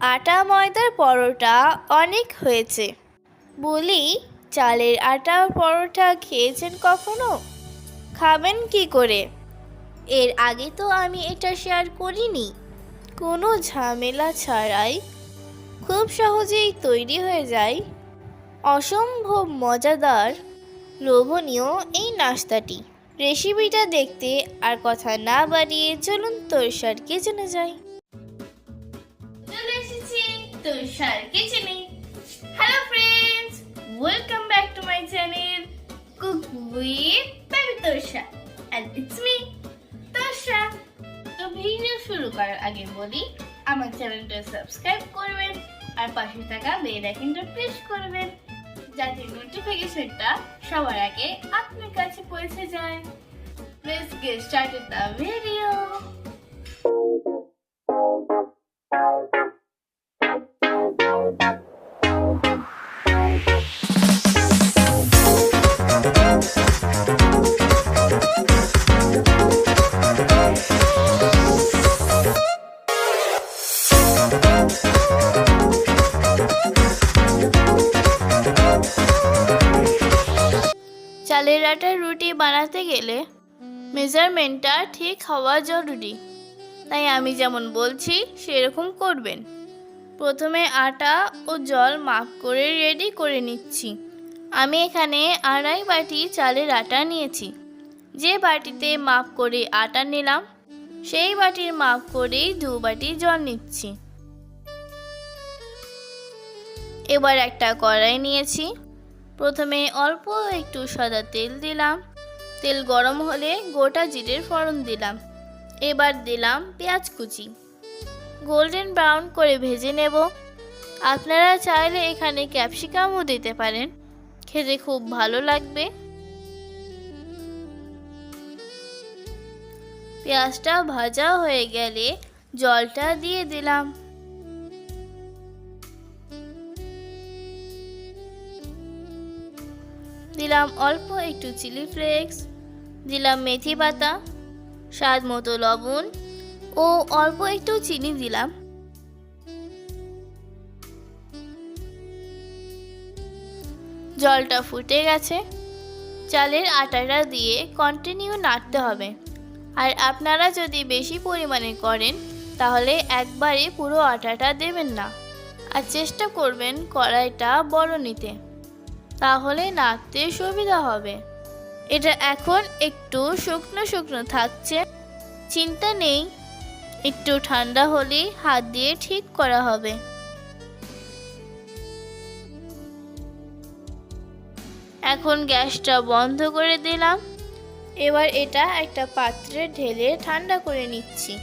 আটা, ময়দার পরোটা অনেক হয়েছে। বলি, চালের আটা পরোটা খেয়েছেন কখনো? খাবেন কি করে? এর আগে তো আমি এটা শেয়ার করিনি। কোনো ঝামেলা ছাড়াই খুব সহজেই তৈরি হয়ে যায়। অসম্ভব মজাদার, লোভনীয় এই নাস্তাটি। রেসিপিটা দেখতে আর কথা না বাড়িয়ে চলুন তোরসার কিচেনে যাই চলে তোরসার কিচেনে। Hello friends welcome back to my channel cook with baby Torsha and it's me Torsha তো ভিডিও শুরু করার আগে বলি, আমার চ্যানেলটা সাবস্ক্রাইব করবেন আর পাশে থাকা বেল আইকনটা প্রেস করবেন, যাতে নোটিফিকেশনটা সবার আগে আপনার কাছে পৌঁছে যায়। Please get started the video. চালের আটার রুটি বানাতে গেলে মেজারমেন্টটা ঠিক হওয়া জরুরি। তাই আমি যেমন বলছি, সেরকম করবেন। প্রথমে আটা ও জল মাপ করে রেডি করে নিচ্ছি। আমি এখানে আড়াই বাটি চালের আটা নিয়েছি। যে বাটিতে মাপ করে আটা নিলাম, সেই বাটির মাপ করেই দু বাটি জল নিচ্ছি। এবার একটা কড়াই নিয়েছি। প্রথমে অল্প একটু সাদা তেল দিলাম। তেল গরম হলে গোটা জিরের ফোড়ন দিলাম। এবার দিলাম পেঁয়াজ কুচি। গোল্ডেন ব্রাউন করে ভেজে নেব। আপনারা চাইলে এখানে ক্যাপসিকামও দিতে পারেন। খেতে খুব ভালো লাগবে। পেঁয়াজটা ভাজা হয়ে গেলে জলটা দিয়ে দিলাম। দিলাম অল্প একটু চিলি ফ্লেক্স, দিলাম মেথি পাতা, স্বাদ মতো লবণ ও অল্প একটু চিনি দিলাম। জলটা ফুটে গেছে। চালের আটাটা দিয়ে কন্টিনিউ নাড়তে হবে। আর আপনারা যদি বেশি পরিমাণে করেন, তাহলে একবারে পুরো আটাটা দেবেন না। আর চেষ্টা করবেন কড়াইটা বড় নিতে। তাহলে নাড়তে সুবিধা হবে। এটা এখন একটু শুকনো শুকনো থাকছে। চিন্তা নেই, একটু ঠান্ডা হলেই হাত দিয়ে ঠিক করা হবে। এখন গ্যাসটা বন্ধ করে দিলাম। এবার এটা একটা পাত্রে ঢেলে ঠান্ডা করে নিচ্ছি।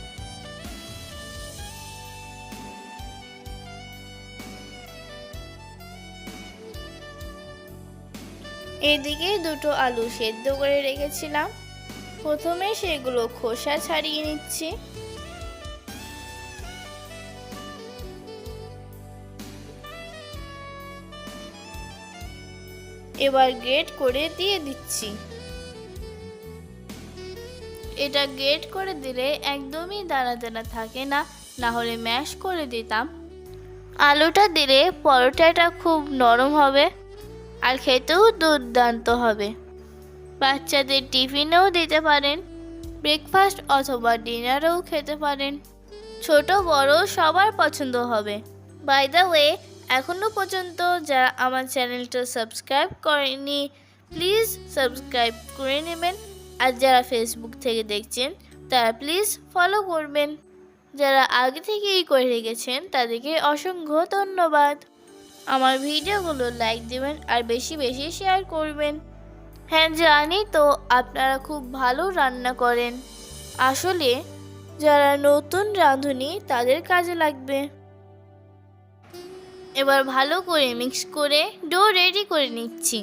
এদিকে দুটো আলু সেদ্ধ করে রেখেছিলাম। প্রথমে সেগুলো খোসা ছাড়িয়ে নিচ্ছি। এবার গ্রেট করে দিয়ে দিচ্ছি। এটা গ্রেট করে দিলে একদমই দানা দানা থাকে না না হলে ম্যাশ করে দিতাম। আলুটা দিলে পরোটাটা খুব নরম হবে। আর খেতেও দুর্দান্ত হবে। বাচ্চাদের টিফিনেও দিতে পারেন ব্রেকফাস্ট অথবা ডিনারেও খেতে পারেন। ছোট, বড় সবার পছন্দ হবে। বাই দ্য ওয়ে এখনও পর্যন্ত যারা আমার চ্যানেলটা সাবস্ক্রাইব করেনি প্লিজ সাবস্ক্রাইব করে নেবেন। আর যারা ফেসবুক থেকে দেখছেন, তারা প্লিজ ফলো করবেন। যারা আগে থেকেই করে রেখেছেন, তাদেরকে অসংখ্য ধন্যবাদ। আমার ভিডিওগুলো লাইক দেবেন আর বেশি বেশি শেয়ার করবেন। হ্যাঁ জানি তো আপনারা খুব ভালো রান্না করেন। আসলে যারা নতুন রাঁধুনি, তাদের কাজে লাগবে। এবার ভালো করে মিক্স করে ডো রেডি করে নিচ্ছি।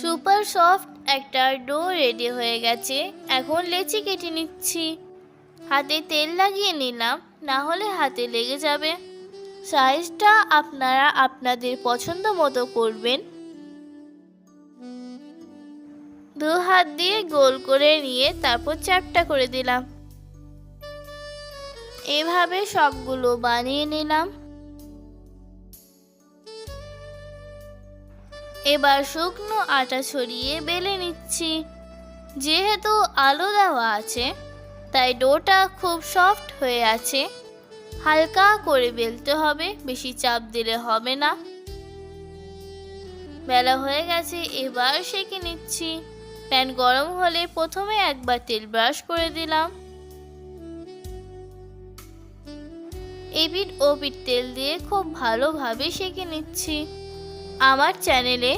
সুপার সফট একটা ডো রেডি হয়ে গেছে। এখন লেচি কেটে নিচ্ছি। হাতে তেল লাগিয়ে নিলাম, না হলে হাতে লেগে যাবে। সাইজটা আপনারা আপনাদের পছন্দ মতো করবেন। দু হাত দিয়ে গোল করে নিয়ে তারপর চ্যাপটা করে দিলাম। এভাবে সবগুলো বানিয়ে নিলাম। এবার শুকনো আটা ছড়িয়ে বেলে নিচ্ছি। যেহেতু আলু দেওয়া আছে তাই ডোটা খুব সফট হয়ে আছে। হালকা করে বেলতে হবে, বেশি চাপ দিলে হবে না। বেলা হয়ে গেছে, এবার সেঁকে নিচ্ছি। প্যান গরম হলে প্রথমে একবার তেল ব্রাশ করে দিলাম। এপিট ওপিট তেল দিয়ে খুব ভালোভাবে সেঁকে নিচ্ছি। আমার চ্যানেলে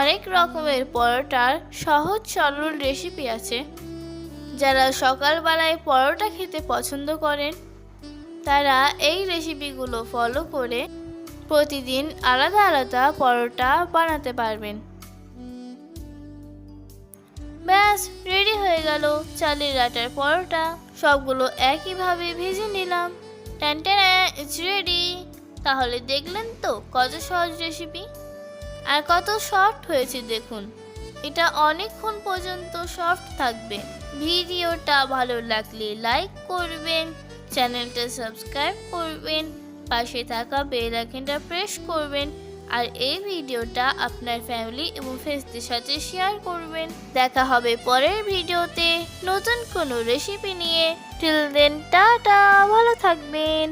অনেক রকমের পরোটার সহজ সরল রেসিপি আছে। যারা সকালবেলায় পরোটা খেতে পছন্দ করেন, তারা এই রেসিপিগুলো ফলো করে প্রতিদিন আলাদা আলাদা পরোটা বানাতে পারবেন। ব্যাস রেডি হয়ে গেল চালের আটার পরোটা। সবগুলো একইভাবে ভেজে নিলাম। ইটস রেডি তাহলে দেখলেন তো কত সহজ রেসিপি আর কত সফট হয়েছে দেখুন। এটা অনেকক্ষণ পর্যন্ত সফট থাকবে। ভিডিওটা ভালো লাগলে লাইক করবেন, চ্যানেলটা সাবস্ক্রাইব করবেন, পাশে থাকা বেল আইকনটা প্রেস করবেন, আর এই ভিডিওটা আপনার ফ্যামিলি এবং ফ্রেন্ডসদের সাথে শেয়ার করবেন। দেখা হবে পরের ভিডিওতে নতুন কোনো রেসিপি নিয়ে। টিল দেন টাটা, ভালো থাকবেন।